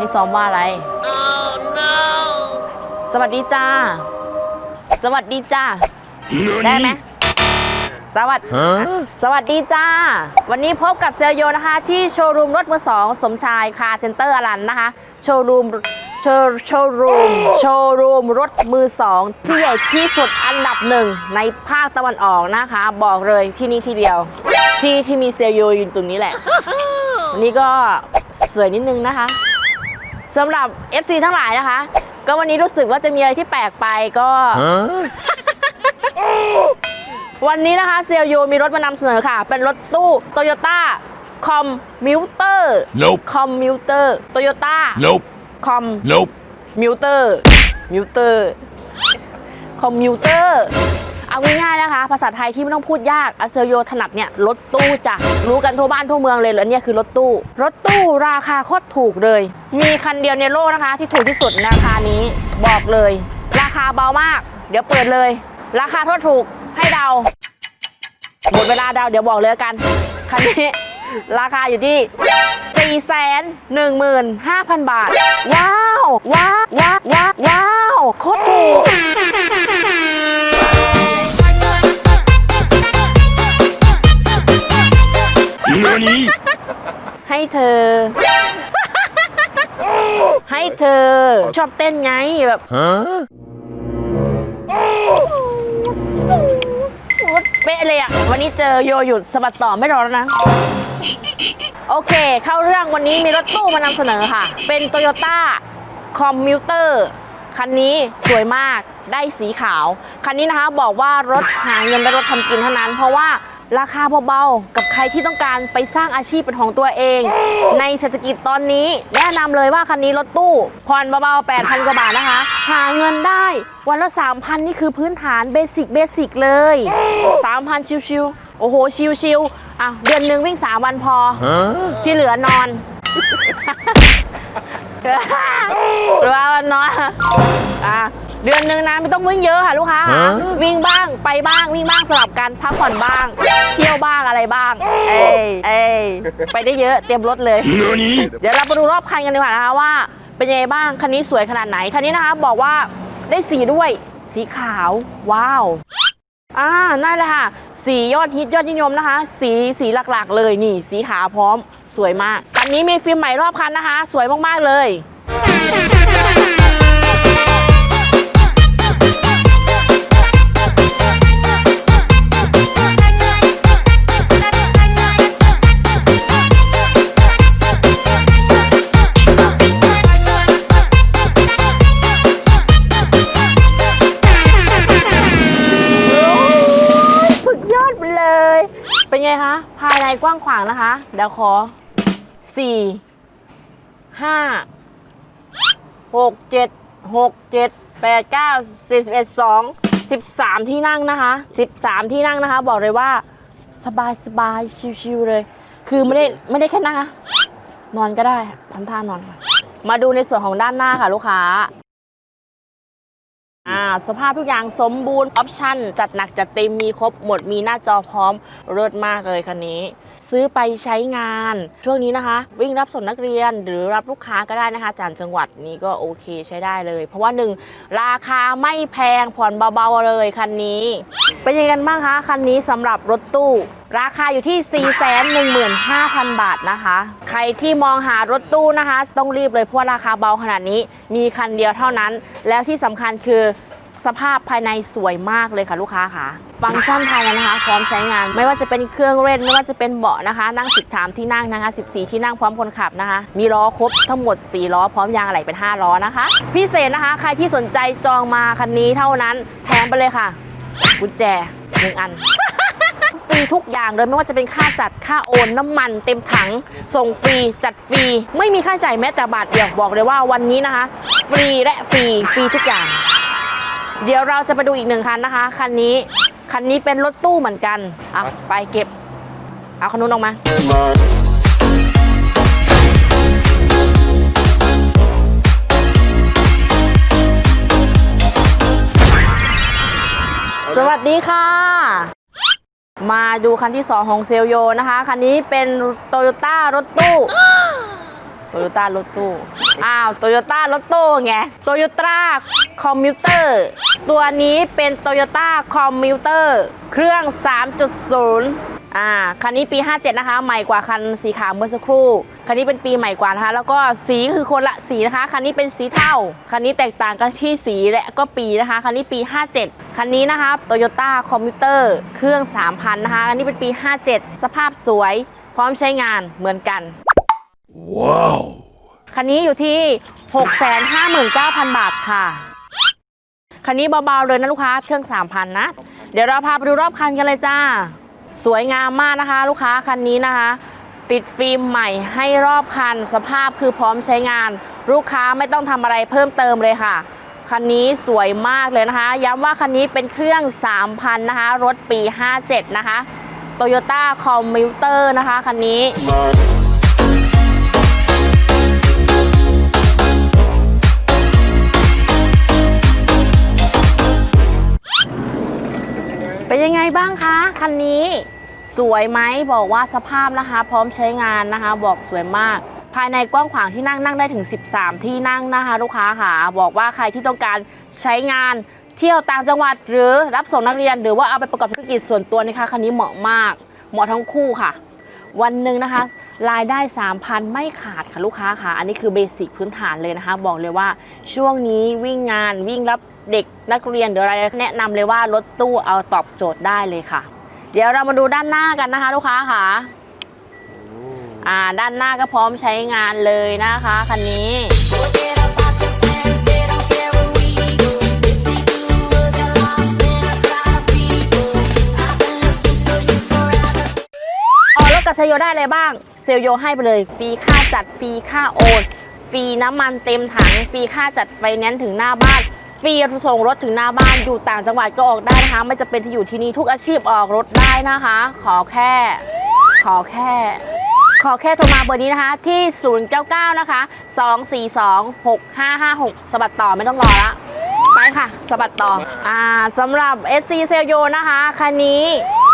ให้ซ้อมว่าอะไรสวัสดีจ้า สวัสดีจ้า ได้ไหม สวัสดี สวัสดีจ้า วันนี้พบกับเซลโยนะคะ ที่โชว์รูมรถมือสองสมชายคาร์เซ็นเตอร์อลันนะคะ โชว์รูมโชว์โชว์รูมโชว์รูมรถมือสองที่ใหญ่ที่สุดอันดับหนึ่งในภาคตะวันออกนะคะ บอกเลยที่นี่ที่เดียว ที่ที่มีเซลโยอยู่ตรงนี้แหละวันนี้ก็สวยนิดนึงนะคะ สำหรับ FC ทั้งหลายนะคะ ก็วันนี้รู้สึกว่าจะมีอะไรที่แปลกไปก็ วันนี้นะคะเซลโยมีรถมานำเสนอค่ะ เป็นรถตู้โตโยต้าคอมมิวเตอร์ Nope. คอมมิวเตอร์โตโยต้า Nope. คอม Nope. มิวเตอร์ มิวเตอร์ คอมมิวเตอร์ เอาง่ายๆนะคะ ภาษาไทยที่ไม่ต้องพูดยากอาเซโยถนัดเนี่ยรถตู้จ้ะรู้กันทั่วบ้านทั่วเมืองเลยแล้วเนี่ยคือรถตู้ รถตู้ราคาโคตรถูกเลย มีคันเดียวในโลกนะคะ ที่ถูกที่สุดราคานี้บอกเลย ราคาเบามาก เดี๋ยวเปิดเลย ราคาโทษถูกให้เดาหมดเวลาเดาเดี๋ยวบอกเลยกันคันนี้ราคาอยู่ที่ 4 1 5 0 0 0 บาท ว้าว ว้าว ว้าว ว้าวว้าวโคตรถูก Nani? ให้เธอ ให้เธอ ชอบเต้นไงแบบ Huh? เป๊ะเลยอะวันนี้เจอโยหยุดสะบัดต่อไม่รอแล้วนะ โอเค เข้าเรื่องวันนี้มีรถตู้มานำเสนอค่ะ เป็นโตโยต้าคอมมิวเตอร์คันนี้สวยมากได้สีขาว คันนี้นะคะบอกว่ารถหาเงินได้รถทำกินเท่านั้น เพราะว่า ราคาเบาๆ กับใครที่ต้องการไปสร้างอาชีพเป็นของตัวเอง ในเศรษฐกิจตอนนี้ แนะนำเลยว่าคันนี้รถตู้ผ่อนเบาๆ 8,000 กว่าบาทนะคะ หาเงินได้วันละ 3,000 นี่คือพื้นฐานเบสิกเบสิกเลย 3,000 ชิวๆ โอ้โห ชิวๆ อะ เดือนหนึ่งวิ่ง 3 วันพอ Huh? ที่เหลือนอนหรือว่าวันนอนอะ เดือนหนึ่งนะไม่ต้องวิ่งเยอะค่ะลูกค้าฮะ วิ่งบ้างไปบ้างวิ่งบ้างสลับกันพักผ่อนบ้าง เที่ยวบ้างอะไรบ้าง เอ้ยเอ้ยไปได้เยอะเตรียมรถเลย Nani? เดี๋ยวเราไปดูรอบคันกันดีกว่านะคะว่า เป็นยังไงบ้างคันนี้สวยขนาดไหนคันนี้นะคะบอกว่าได้สีด้วยสีขาว ว้าวอ่านั่นแหละค่ะ สียอดฮิตยอดนิยมนะคะ สีสีหลักๆ เลยนี่ สีขาวพร้อมสวยมากคันนี้มีฟิล์มใหม่รอบคันนะคะ สวยมากๆเลย กว้างขวางนะคะ เดี๋ยวขอสี่ห้าหกเจ็ดหกเจ็ดแปดเก้าสิบเอ็ดสองสิบสามที่นั่งนะคะสิบสามที่นั่งนะคะ บอกเลยว่า สบายสบายชิวๆเลย คือไม่ได้ไม่ได้แค่นั่งนะนอนก็ได้ทำท่านอนก่อนมาดูในส่วนของด้านหน้าค่ะลูกค้า อ่าสภาพทุกอย่างสมบูรณ์ ออปชั่น จัดหนักจัดเต็มมีครบหมดมีหน้าจอพร้อมเลิศมากเลยคันนี้ ซื้อไปใช้งาน ช่วงนี้นะคะ วิ่งรับส่งนักเรียนหรือรับลูกค้าก็ได้นะคะจากจังหวัดนี้ก็โอเคใช้ได้เลย เพราะว่าหนึ่งราคาไม่แพงผ่อนเบาๆเลยคันนี้ เป็นยังไงกันบ้างคะคันนี้สำหรับรถตู้ ราคาอยู่ที่ 415,000 บาทนะคะ ใครที่มองหารถตู้นะคะ ต้องรีบเลยเพราะราคาเบาขนาดนี้ มีคันเดียวเท่านั้น แล้วที่สำคัญคือ สภาพภายในสวยมากเลยค่ะลูกค้าค่ะ ฟังก์ชันภายในนะคะ พร้อมใช้งาน ไม่ว่าจะเป็นเครื่องเล่นไม่ว่าจะเป็นเบาะนะคะ นั่ง 13 ที่นั่งนะคะ 14 ที่นั่งพร้อมคนขับนะคะ มีล้อครบทั้งหมด 4 ล้อ พร้อมยางอะไหล่เป็น 5 ล้อนะคะ พิเศษนะคะ ใครที่สนใจจองมาคันนี้เท่านั้นแถมไปเลยค่ะกุญแจหนึ่งอันฟรีทุกอย่างเลยไม่ว่าจะเป็นค่าจัดค่าโอนน้ำมันเต็มถัง ส่งฟรีจัดฟรี ไม่มีค่าใช้จ่ายแม้แต่บาทเดียวบอกเลยว่าวันนี้นะคะ ฟรีและฟรีฟรีทุกอย่าง เดี๋ยวเราจะไปดูอีกหนึ่งคันนะคะ คันนี้ คันนี้เป็นรถตู้เหมือนกันเอาไปเก็บ เอาคันนู้นออกมาสวัสดีค่ะ มาดูคันที่ 2 ของเซลโยนะคะ คันนี้เป็นโตโยต้ารถตู้ โตโยต้ารถตู้ อ้าวโตโยต้ารถตู้ไงโตโยต้าคอมมิวเตอร์ ตัวนี้เป็นโตโยต้าคอมมิวเตอร์ เครื่อง 3.0 อ่า คันนี้ปี 57 นะคะ ใหม่กว่าคันสีขาวเมื่อสักครู่ คันนี้เป็นปีใหม่กว่านะคะ แล้วก็สีคือคนละสีนะคะ คันนี้เป็นสีเทา คันนี้แตกต่างกันที่สีและก็ปีนะคะ คันนี้ปี 57 คันนี้นะคะโตโยต้าคอมพิวเตอร์ เครื่อง 3,000 นะคะ อันนี้เป็นปี 57 สภาพสวย พร้อมใช้งานเหมือนกัน Wow. คันนี้อยู่ที่ 659,000 บาทค่ะ คันนี้เบาๆเลยนะลูกค้าเครื่อง 3,000 นะ เดี๋ยวเราพาไปดูรอบคันกันเลยจ้า สวยงามมากนะคะ ลูกค้าคันนี้นะคะ ติดฟิล์มใหม่ให้รอบคัน สภาพคือพร้อมใช้งาน ลูกค้าไม่ต้องทำอะไรเพิ่มเติมเลยค่ะคันนี้สวยมากเลยนะคะ ย้ำว่าคันนี้เป็นเครื่อง 3,000 นะคะ รถปี 57 นะคะ Toyota Commuter นะคะ คันนี้ เป็นยังไงบ้างคะ คันนี้ สวยไหมบอกว่าสภาพนะคะ พร้อมใช้งานนะคะ บอกสวยมาก ภายในกว้างขวางที่นั่งนั่งได้ถึง 13 ที่นั่งนะคะ ลูกค้าค่ะ บอกว่าใครที่ต้องการใช้งานเที่ยวต่างจังหวัด หรือรับส่งนักเรียน หรือว่าเอาไปประกอบธุรกิจส่วนตัวนะคะคันนี้เหมาะมาก เหมาะทั้งคู่ค่ะ วันหนึ่งนะคะรายได้ 3,000 ไม่ขาดค่ะลูกค้าค่ะ อันนี้คือเบสิกพื้นฐานเลยนะคะ บอกเลยว่าช่วงนี้วิ่งงานวิ่งรับเด็กนักเรียนหรืออะไรแนะนำเลยว่ารถตู้เอาตอบโจทย์ได้เลยค่ะ เดี๋ยวเรามาดูด้านหน้ากันนะคะ ลูกค้าค่ะอ่าด้านหน้าก็พร้อมใช้งานเลยนะคะคันนี้โอรถกับเซลโยได้อะไรบ้าง เซลโยให้ไปเลย ฟรีค่าจัด ฟรีค่าโอน ฟรีน้ำมันเต็มถัง ฟรีค่าจัดไฟแนนซ์ถึงหน้าบ้าน ฟรีส่งรถถึงหน้าบ้านอยู่ต่างจังหวัดก็ออกได้นะคะไม่จะเป็นที่อยู่ที่นี่ทุกอาชีพออกรถได้นะคะ ขอแค่ ขอแค่ ขอแค่โทรมาเบอร์นี้นะคะที่ 099 นะคะ 242 6556 สบัดต่อไม่ต้องรอละไปค่ะสบัดต่ออ่าสำหรับ FC เซลโยนะคะคันนี้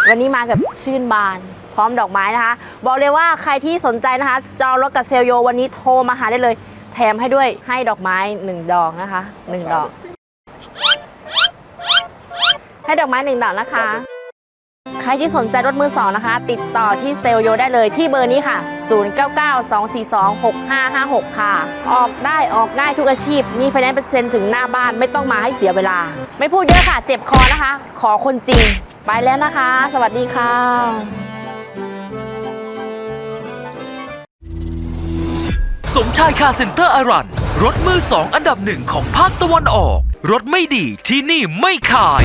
วันนี้มากับชื่นบานพร้อมดอกไม้นะคะ บอกเลยว่าใครที่สนใจนะคะ จองรถกับเซลโยวันนี้โทรมาหาได้เลย แถมให้ด้วยให้ดอกไม้ 1 ดอกนะคะ 1 ดอก ให้ดอกไม้1ดอกนะคะ ใครที่สนใจรถมือสองนะคะ ติดต่อที่เซลโยได้เลยที่เบอร์นี้ค่ะ 0992426556 ค่ะ ออกได้ออกง่ายทุกอาชีพ มีไฟแนนซ์เปอร์เซ็นต์ถึงหน้าบ้านไม่ต้องมาให้เสียเวลา ไม่พูดเยอะค่ะ เจ็บคอนะคะ ขอคนจริง ไปแล้วนะคะ สวัสดีค่ะสมชายคาร์เซ็นเตอร์อารัน รถมือสองอันดับหนึ่งของภาคตะวันออก รถไม่ดีที่นี่ไม่ขาย